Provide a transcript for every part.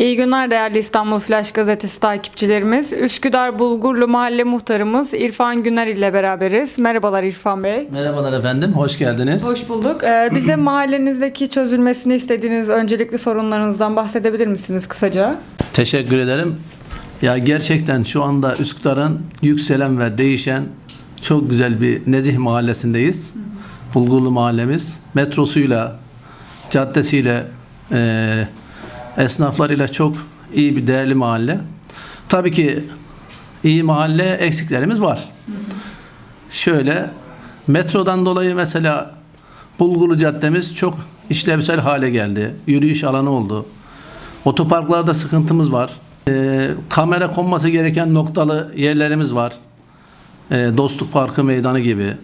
İyi günler değerli İstanbul Flash Gazetesi takipçilerimiz. Üsküdar Bulgurlu Mahalle Muhtarımız İrfan Güner ile beraberiz. Merhabalar İrfan Bey. Merhabalar efendim, hoş geldiniz. Hoş bulduk. Ee, bize mahallenizdeki çözülmesini istediğiniz öncelikli sorunlarınızdan bahsedebilir misiniz kısaca? Teşekkür ederim. Ya gerçekten şu anda Üsküdar'ın yükselen ve değişen çok güzel bir nezih mahallesindeyiz. Bulgurlu mahallemiz. Metrosuyla, caddesiyle, e, esnaflarıyla çok iyi bir değerli mahalle. Tabii ki iyi mahalle eksiklerimiz var. Şöyle, metrodan dolayı mesela Bulgurlu Caddemiz çok işlevsel hale geldi. Yürüyüş alanı oldu. Otoparklarda sıkıntımız var. Ee, kamera konması gereken noktalı yerlerimiz var. Ee, Dostluk Parkı meydanı gibi.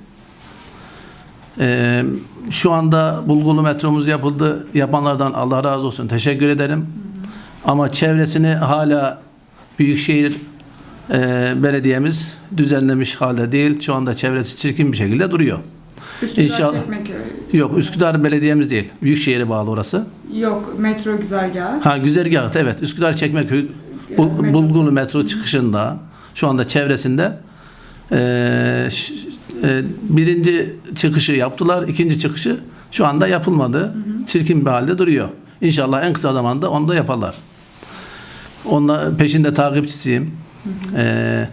Ee, şu anda Bulgurlu metromuz yapıldı. Yapanlardan Allah razı olsun. Teşekkür ederim. Ama çevresini hala Büyükşehir e, Belediyemiz düzenlemiş halde değil. Şu anda çevresi çirkin bir şekilde duruyor. İnşallah. Yok Üsküdar Belediyemiz değil. Büyükşehir'e bağlı orası. Yok, metro güzergahı. Ha güzergahı evet. Üsküdar Çekmeköy Bul- Metro. Çıkışında şu anda çevresinde ş- e, birinci çıkışı yaptılar. ikinci çıkışı şu anda yapılmadı. Çirkin bir halde duruyor. İnşallah en kısa zamanda onu da yaparlar. Onunla peşinde takipçisiyim. Eee,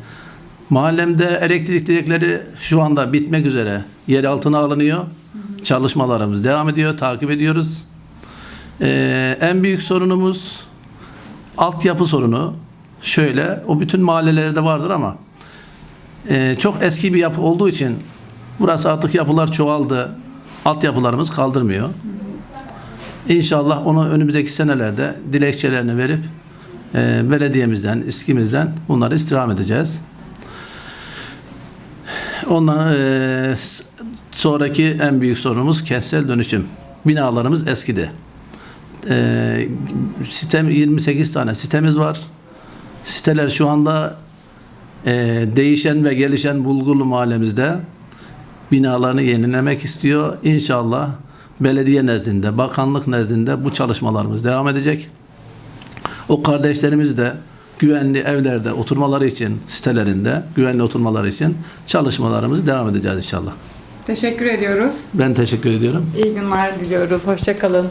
mahallemde elektrik direkleri şu anda bitmek üzere. Yer altına alınıyor. Çalışmalarımız devam ediyor. Takip ediyoruz. Ee, en büyük sorunumuz altyapı sorunu. Şöyle, o bütün mahallelerde vardır ama e, çok eski bir yapı olduğu için burası artık yapılar çoğaldı. Altyapılarımız kaldırmıyor. İnşallah onu önümüzdeki senelerde dilekçelerini verip e, belediyemizden, iskimizden bunları istirham edeceğiz. Ondan e, sonraki en büyük sorunumuz kentsel dönüşüm. Binalarımız eskidi. E, sitem 28 tane sitemiz var. Siteler şu anda e, değişen ve gelişen Bulgurlu mahallemizde binalarını yenilemek istiyor. İnşallah belediye nezdinde, bakanlık nezdinde bu çalışmalarımız devam edecek. O kardeşlerimiz de güvenli evlerde oturmaları için, sitelerinde güvenli oturmaları için çalışmalarımızı devam edeceğiz inşallah. Teşekkür ediyoruz. Ben teşekkür ediyorum. İyi günler diliyoruz. Hoşçakalın.